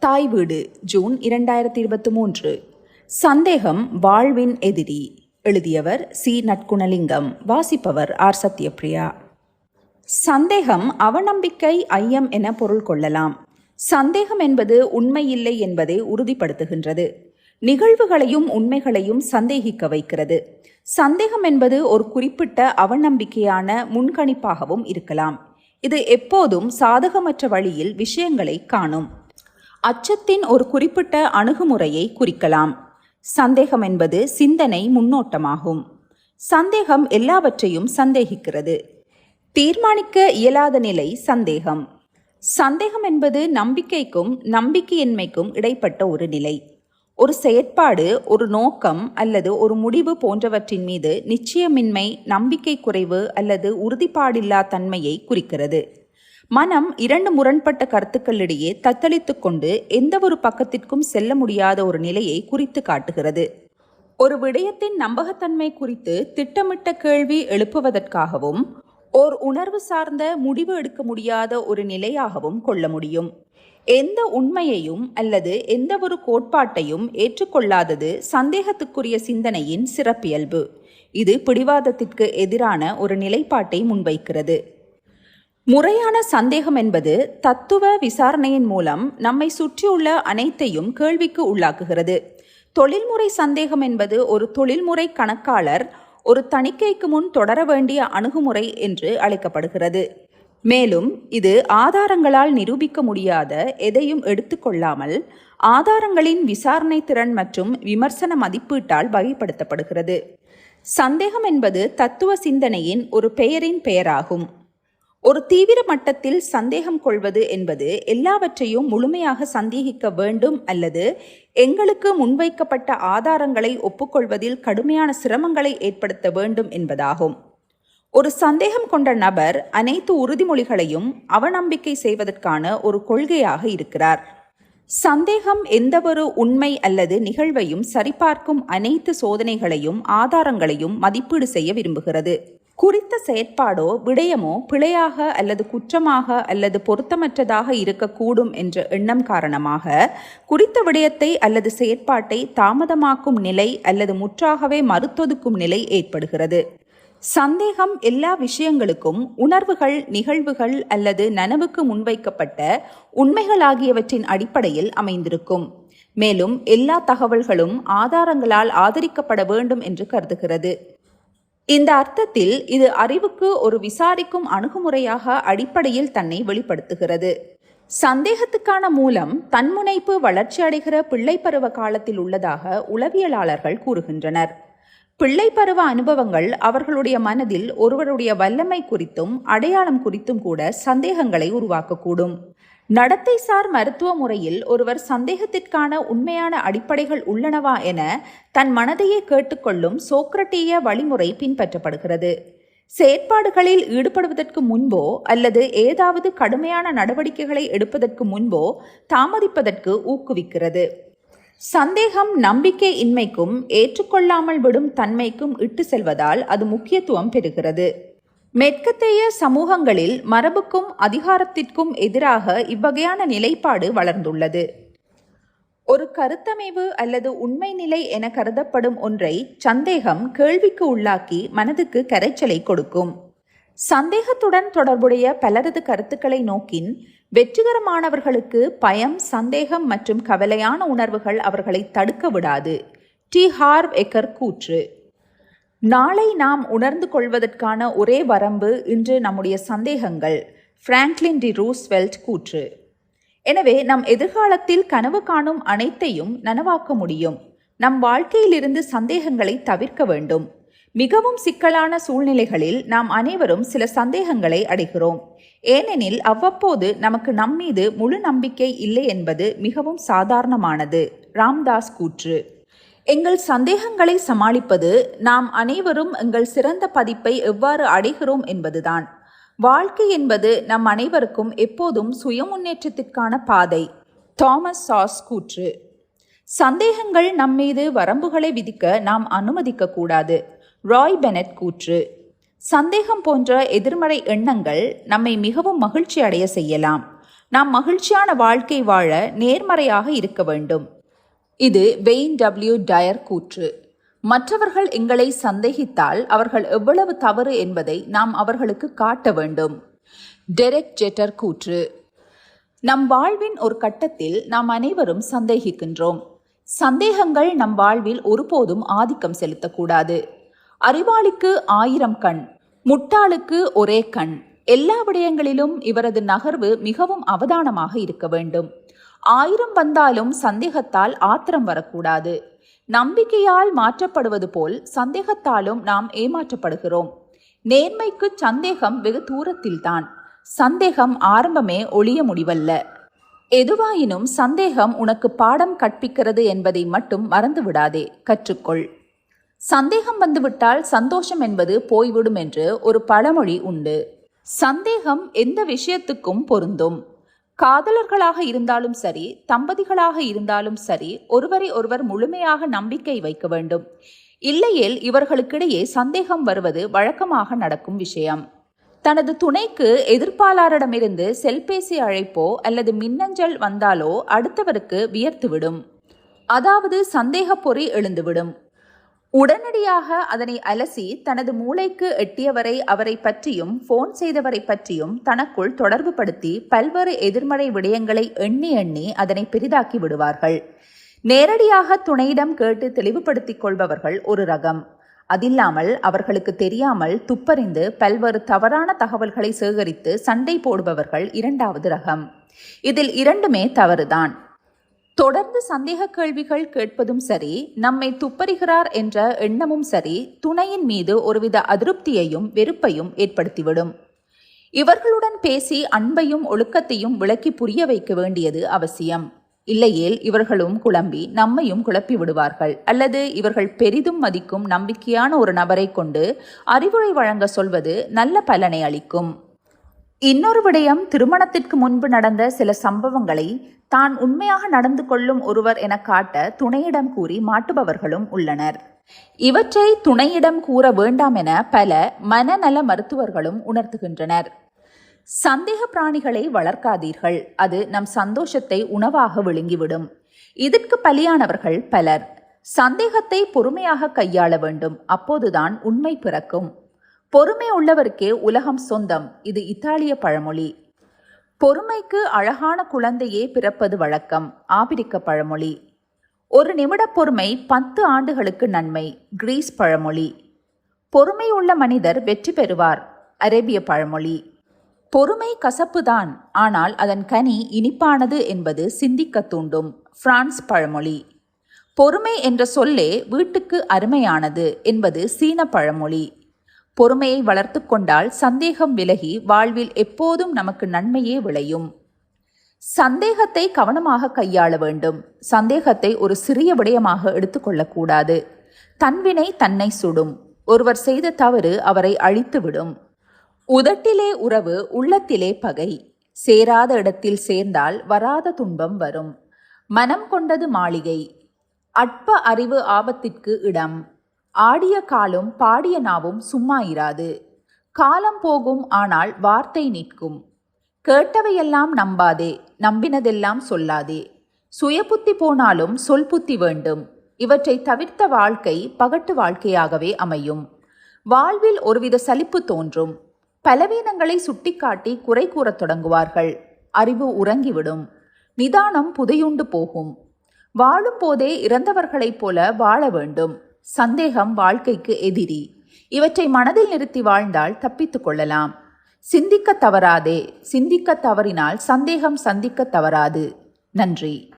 தாய் வீடு ஜூன் இரண்டாயிரத்தி இருபத்தி மூன்று. சந்தேகம் வாழ்வின் எதிரி. எழுதியவர் சி. நட்குணலிங்கம். வாசிப்பவர் ஆர். சத்யபிரியா சந்தேகம் அவநம்பிக்கை ஐயம் என பொருள் கொள்ளலாம். சந்தேகம் என்பது உண்மையில்லை என்பதை உறுதிப்படுத்துகின்றது. நிகழ்வுகளையும் உண்மைகளையும் சந்தேகிக்க வைக்கிறது. சந்தேகம் என்பது ஒரு குறிப்பிட்ட அவநம்பிக்கையான முன்கணிப்பாகவும் இருக்கலாம். இது எப்போதும் சாதகமற்ற வழியில் விஷயங்களை காணும். அச்சத்தின் ஒரு குறிப்பிட்ட அணுகுமுறையை குறிக்கலாம். சந்தேகம் என்பது சிந்தனை முன்னோட்டமாகும். சந்தேகம் எல்லாவற்றையும் சந்தேகிக்கிறது. தீர்மானிக்க இயலாத நிலை சந்தேகம். சந்தேகம் என்பது நம்பிக்கைக்கும் நம்பிக்கையின்மைக்கும் இடைப்பட்ட ஒரு நிலை. ஒரு செயற்பாடு ஒரு நோக்கம் அல்லது ஒரு முடிவு போன்றவற்றின் மீது நிச்சயமின்மை நம்பிக்கை குறைவு அல்லது உறுதிப்பாடில்லா தன்மையை குறிக்கிறது. மனம் இரண்டு முரண்பட்ட கருத்துக்களிடையே தத்தளித்து கொண்டு எந்த ஒரு பக்கத்திற்கும் செல்ல முடியாத ஒரு நிலையை குறித்து காட்டுகிறது. ஒரு விடயத்தின் நம்பகத்தன்மை குறித்து திட்டமிட்ட கேள்வி எழுப்புவதற்காகவும் ஓர் உணர்வு சார்ந்த முடிவு எடுக்க முடியாத ஒரு நிலையாகவும் கொள்ள முடியும். எந்த உண்மையையும் அல்லது எந்த ஒரு கோட்பாட்டையும் ஏற்றுக்கொள்ளாதது சந்தேகத்துக்குரிய சிந்தனையின் சிறப்பியல்பு. இது பிடிவாதத்திற்கு எதிரான ஒரு நிலைப்பாட்டை முன்வைக்கிறது. முறையான சந்தேகம் என்பது தத்துவ விசாரணையின் மூலம் நம்மை சுற்றியுள்ள அனைத்தையும் கேள்விக்கு உள்ளாக்குகிறது. தொழில்முறை சந்தேகம் என்பது ஒரு தொழில்முறை கணக்காளர் ஒரு தணிக்கைக்கு முன் தொடர வேண்டிய அணுகுமுறை என்று அழைக்கப்படுகிறது. மேலும் இது ஆதாரங்களால் நிரூபிக்க முடியாத எதையும் எடுத்துக்கொள்ளாமல் ஆதாரங்களின் விசாரணை திறன் மற்றும் விமர்சன மதிப்பீட்டால் வகைப்படுத்தப்படுகிறது. சந்தேகம் என்பது தத்துவ சிந்தனையின் ஒரு பெயரின் பெயராகும். ஒரு தீவிர மட்டத்தில் சந்தேகம் கொள்வது என்பது எல்லாவற்றையும் முழுமையாக சந்தேகிக்க வேண்டும் அல்லது எங்களுக்கு முன்வைக்கப்பட்ட ஆதாரங்களை ஒப்புக்கொள்வதில் கடுமையான சிரமங்களை ஏற்படுத்த வேண்டும் என்பதாகும். ஒரு சந்தேகம் கொண்ட நபர் அனைத்து உறுதிமொழிகளையும் அவநம்பிக்கை செய்வதற்கான ஒரு கொள்கையாக இருக்கிறார். சந்தேகம் எந்தவொரு உண்மை அல்லது நிகழ்வையும் சரிபார்க்கும் அனைத்து சோதனைகளையும் ஆதாரங்களையும் மதிப்பீடு செய்ய விரும்புகிறது. குறித்த செயற்பாடோ விடயமோ பிழையாக அல்லது குற்றமாக அல்லது பொருத்தமற்றதாக இருக்கக்கூடும் என்ற எண்ணம் காரணமாக குறித்த விடயத்தை அல்லது செயற்பாட்டை தாமதமாக்கும் நிலை அல்லது முற்றாகவே மறுத்தொதுக்கும் நிலை ஏற்படுகிறது. சந்தேகம் எல்லா விஷயங்களுக்கும் உணர்வுகள் நிகழ்வுகள் அல்லது நனவுக்கு முன்வைக்கப்பட்ட உண்மைகள் ஆகியவற்றின் அடிப்படையில் அமைந்திருக்கும். மேலும் எல்லா தகவல்களும் ஆதாரங்களால் ஆதரிக்கப்பட வேண்டும் என்று கருதுகிறது. இந்த அர்த்தத்தில் இது அறிவுக்கு ஒரு விசாரிக்கும் அணுகுமுறையாக அடிப்படையில் தன்னை வெளிப்படுத்துகிறது. சந்தேகத்துக்கான மூலம் தன்முனைப்பு வளர்ச்சியடைகிற பிள்ளை பருவ காலத்தில் உள்ளதாக உளவியலாளர்கள் கூறுகின்றனர். பிள்ளை பருவ அனுபவங்கள் அவர்களுடைய மனதில் ஒருவருடைய வல்லமை குறித்தும் அடையாளம் குறித்தும் கூட சந்தேகங்களை உருவாக்கக்கூடும். நடத்தைசார் மருத்துவ முறையில் ஒருவர் சந்தேகத்திற்கான உண்மையான அடிப்படைகள் உள்ளனவா என தன் மனதையே கேட்டுக்கொள்ளும் சோக்ரட்டிய வழிமுறை பின்பற்றப்படுகிறது. செயற்பாடுகளில் ஈடுபடுவதற்கு முன்போ அல்லது ஏதாவது கடுமையான நடவடிக்கைகளை எடுப்பதற்கு முன்போ தாமதிப்பதற்கு ஊக்குவிக்கிறது. சந்தேகம் நம்பிக்கை இன்மைக்கும் ஏற்றுக்கொள்ளாமல் விடும் தன்மைக்கும் இட்டு செல்வதால் அது முக்கியத்துவம் பெறுகிறது. மேற்கத்தைய சமூகங்களில் மரபுக்கும் அதிகாரத்திற்கும் எதிராக இவ்வகையான நிலைப்பாடு வளர்ந்துள்ளது. ஒரு கருத்தமைவு அல்லது உண்மை நிலை என கருதப்படும் ஒன்றை சந்தேகம் கேள்விக்கு உள்ளாக்கி மனதுக்கு கரைச்சலை கொடுக்கும். சந்தேகத்துடன் தொடர்புடைய பலரது கருத்துக்களை நோக்கின் வெற்றிகரமானவர்களுக்கு பயம் சந்தேகம் மற்றும் கவலையான உணர்வுகள் அவர்களை தடுக்க விடாது. டி. ஹார்வ் எக்கர் கூற்று. நாளை நாம் உணர்ந்து கொள்வதற்கான ஒரே வரம்பு இன்று நம்முடைய சந்தேகங்கள். பிராங்க்லின் டி ரூஸ்வெல்ட் கூற்று. எனவே நம் எதிர்காலத்தில் கனவு காணும் அனைத்தையும் நனவாக்க முடியும். நம் வாழ்க்கையிலிருந்து சந்தேகங்களை தவிர்க்க வேண்டும். மிகவும் சிக்கலான சூழ்நிலைகளில் நாம் அனைவரும் சில சந்தேகங்களை அடைகிறோம். ஏனெனில் அவ்வப்போது நமக்கு நம்மீது முழு நம்பிக்கை இல்லை என்பது மிகவும் சாதாரணமானது. ராம்தாஸ் கூற்று. எங்கள் சந்தேகங்களை சமாளிப்பது நாம் அனைவரும் எங்கள் சிறந்த பதிப்பை எவ்வாறு அடைகிறோம் என்பதுதான். வாழ்க்கை என்பது நம் அனைவருக்கும் எப்போதும் சுய முன்னேற்றத்திற்கான பாதை. தாமஸ் சாஸ் கூற்று சந்தேகங்கள் நம்மீது வரம்புகளை விதிக்க நாம் அனுமதிக்க கூடாது. ராய் பெனட் கூற்று சந்தேகம் போன்ற எதிர்மறை எண்ணங்கள் நம்மை மிகவும் மகிழ்ச்சி அடைய செய்யலாம். நாம் மகிழ்ச்சியான வாழ்க்கை வாழ நேர்மறையாக இருக்க வேண்டும். இது வெயின் டபிள்யூ டயர் கூற்று. மற்றவர்கள் எங்களை சந்தேகித்தால் அவர்கள் எவ்வளவு தவறு என்பதை நாம் அவர்களுக்கு காட்ட வேண்டும். டெரெக் ஜெட்டர் கூற்று. நம் வாழ்வின் ஒரு கட்டத்தில் நாம் அனைவரும் சந்தேகிக்கின்றோம். சந்தேகங்கள் நம் வாழ்வில் ஒருபோதும் ஆதிக்கம் செலுத்தக்கூடாது. அறிவாளிக்கு ஆயிரம் கண் முட்டாளுக்கு ஒரே கண். எல்லா விடயங்களிலும் இவரது நகர்வு மிகவும் அவதானமாக இருக்க வேண்டும். ஆயிரம் வந்தாலும் சந்தேகத்தால் ஆத்திரம் வரக்கூடாது. நம்பிக்கையால் மாற்றப்படுவது போல் சந்தேகத்தாலும் நாம் ஏமாற்றப்படுகிறோம். நேர்மைக்கு சந்தேகம் வெகு தூரத்தில்தான். சந்தேகம் ஆரம்பமே ஒளிய முடிவல்ல. எதுவாயினும் சந்தேகம் உனக்கு பாடம் கற்பிக்கிறது என்பதை மட்டும் மறந்து விடாதே கற்றுக்கொள். சந்தேகம் வந்துவிட்டால் சந்தோஷம் என்பது போய்விடும் என்று ஒரு பழமொழி உண்டு. சந்தேகம் எந்த விஷயத்துக்கும் பொருந்தும். காதலர்களாக இருந்தாலும் சரி தம்பதிகளாக இருந்தாலும் சரி ஒருவரை ஒருவர் முழுமையாக நம்பிக்கை வைக்க வேண்டும். இல்லையேல் இவர்களுக்கிடையே சந்தேகம் வருவது வழக்கமாக நடக்கும் விஷயம். தனது துணைக்கு எதிர்ப்பாளரிடமிருந்து செல்பேசி அழைப்போ அல்லது மின்னஞ்சல் வந்தாலோ அடுத்தவருக்கு வியர்த்துவிடும். அதாவது சந்தேக பொறி எழுந்துவிடும். உடனடியாக அதனை அலசி தனது மூளைக்கு எட்டியவரை அவரை பற்றியும் போன் செய்தவரை பற்றியும் தனக்குள் தொடர்பு படுத்தி பல்வேறு எதிர்மறை விடயங்களை எண்ணி எண்ணி அதனை பெரிதாக்கி விடுவார்கள். நேரடியாக துணையிடம் கேட்டு தெளிவுபடுத்திக் கொள்பவர்கள் ஒரு ரகம். அதில்லாமல் அவர்களுக்கு தெரியாமல் துப்பறிந்து பல்வேறு தவறான தகவல்களை சேகரித்து சண்டை போடுபவர்கள் இரண்டாவது ரகம். இதில் இரண்டுமே தவறுதான். தொடர்ந்து சந்தேக கேள்விகள் கேட்பதும் சரி நம்மை துப்பறிகிறார் என்ற எண்ணமும் சரி துணையின் மீது ஒருவித அதிருப்தியையும் வெறுப்பையும் ஏற்படுத்திவிடும். இவர்களுடன் பேசி அன்பையும் ஒழுக்கத்தையும் விளக்கி புரிய வைக்க வேண்டியது அவசியம். இல்லையேல் இவர்களும் குழம்பி நம்மையும் குழப்பி விடுவார்கள் அல்லது இவர்கள் பெரிதும் மதிக்கும் நம்பிக்கையான ஒரு நபரை கொண்டு அறிவுரை வழங்க சொல்வது நல்ல பலனை அளிக்கும். இன்னொரு விடயம் திருமணத்திற்கு முன்பு நடந்த சில சம்பவங்களை தான் உண்மையாக நடந்து கொள்ளும் ஒருவர் என காட்ட துணையிடம் கூறி மாட்டுபவர்களும் உள்ளனர். இவற்றை துணையிடம் கூற வேண்டாம் என பல மனநல மருத்துவர்களும் உணர்த்துகின்றனர். சந்தேக பிராணிகளை வளர்க்காதீர்கள். அது நம் சந்தோஷத்தை உணவாக விழுங்கிவிடும். இதற்கு பலியானவர்கள் பலர். சந்தேகத்தை பொறுமையாக கையாள வேண்டும். அப்போதுதான் உண்மை பிறக்கும். பொறுமை உள்ளவருக்கே உலகம் சொந்தம். இது இத்தாலிய பழமொழி. பொறுமைக்கு அழகான குழந்தையே பிறப்பது வழக்கம். ஆப்பிரிக்க பழமொழி. ஒரு நிமிட பொறுமை பத்து ஆண்டுகளுக்கு நன்மை. கிரீஸ் பழமொழி. பொறுமை உள்ள மனிதர் வெற்றி பெறுவார். அரேபிய பழமொழி. பொறுமை கசப்புதான். ஆனால் அதன் கனி இனிப்பானது என்பது சிந்திக்க தூண்டும். பிரான்ஸ் பழமொழி. பொறுமை என்ற சொல்லே வீட்டுக்கு அருமையானது என்பது சீன பழமொழி. பொறுமையை வளர்த்து கொண்டால் சந்தேகம் விலகி வாழ்வில் எப்போதும் நமக்கு நன்மையே விளையும். சந்தேகத்தை கவனமாக கையாள வேண்டும். சந்தேகத்தை ஒரு சிறிய விடயமாக எடுத்துக்கொள்ளக்கூடாது தன்வினை தன்னை சுடும். ஒருவர் செய்த தவறு அவரை அழித்துவிடும். உதட்டிலே உறவு உள்ளத்திலே பகை. சேராத இடத்தில் சேர்ந்தால் வராத துன்பம் வரும். மனம் கொண்டது மாளிகை. அற்ப அறிவு ஆபத்திற்கு இடம். ஆடிய காலும் பாடிய நாவும் சும்மா இராது காலம் போகும் ஆனால் வார்த்தை நிற்கும். கேட்டவையெல்லாம் நம்பாதே நம்பினதெல்லாம் சொல்லாதே. சுயபுத்தி போனாலும் சொல் புத்தி வேண்டும். இவற்றை தவிர்த்த வாழ்க்கை பகட்டு வாழ்க்கையாகவே அமையும். வாழ்வில் ஒருவித சலிப்பு தோன்றும். பலவீனங்களை சுட்டிக்காட்டி குறை கூறத் தொடங்குவார்கள். அறிவு உறங்கிவிடும். நிதானம் புதையுண்டு போகும். வாழும் போதே இறந்தவர்களைப் போல வாழ வேண்டும். சந்தேகம் வாழ்க்கைக்கு எதிரி. இவற்றை மனதில் நிறுத்தி வாழ்ந்தால் தப்பித்துக் கொள்ளலாம். சிந்திக்க தவறாதே. சிந்திக்க தவறினால் சந்தேகம் சந்திக்க தவறாது. நன்றி.